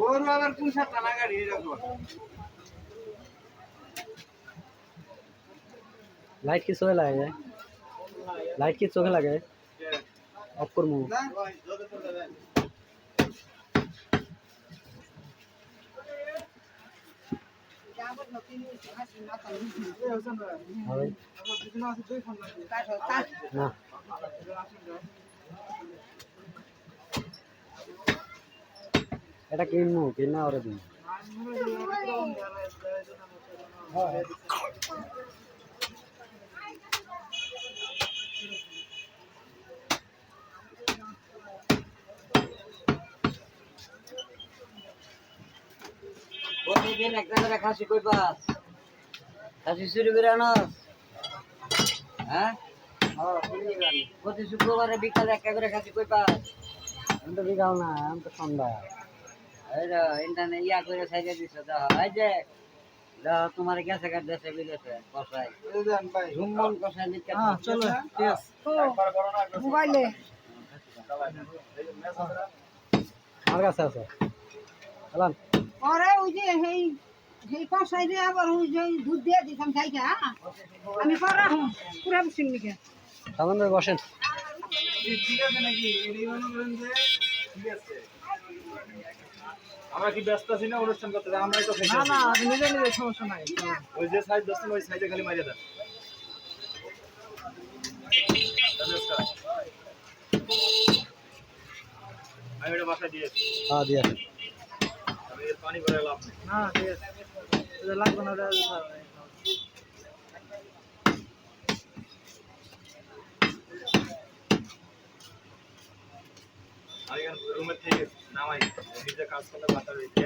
ওর আবার কোন সাত টানা গাড়ি এরকম লাইট কি চোখে লাগে লাইট কি চোখে লাগে অফ করবো হবে না এটা কিনবো, কিনা ওরে দিন। প্রতিদিন একটা করে খাসি কই পাস? খাসি চুরি করে আনস? হ্যাঁ? প্রতি শুক্রবারে বিকালে একটা করে খাসি কই পাস? আমি তো বিকাল না, আমি তো সন্ধ্যা। ইন্টারনেট ইয়া করে সাইডে দিছ দাও এই যে দাও তোমার গেছে কার দেশে বিদেশে কষাই ঝুমন কষাই লিখে হ্যাঁ চলো ঠিক আছে। মোবাইলে। আমার কাছে আছে। চালান পরে ওই যে সেই সেই কষাই দিয়ে আবার ওই যে দুধ দিয়ে দিতাম খাইকা আমি পরে পুরা বুঝছি নিকে? সামনে বসেন। ঠিক আছে নাকি? এরই করেন যে ঠিক আছে। আমরা কি ব্যস্ত আছি না অনুষ্ঠান করতে আমরাই তো না না নিজে নিজে সমস্যা নাই। ওই যে সাইড দোস্ত ওই সাইডে খালি মারিয়ে দেন। আমি এটা বাসায় দিয়েছি হ্যাঁ দিয়ে আসেন। আমি এর পানি ভরে লাভ নেই না ঠিক লাগবে না ওটা আমি রুমের থেকে নামাই। নিজে কাজ করলে বাতা হয়েছে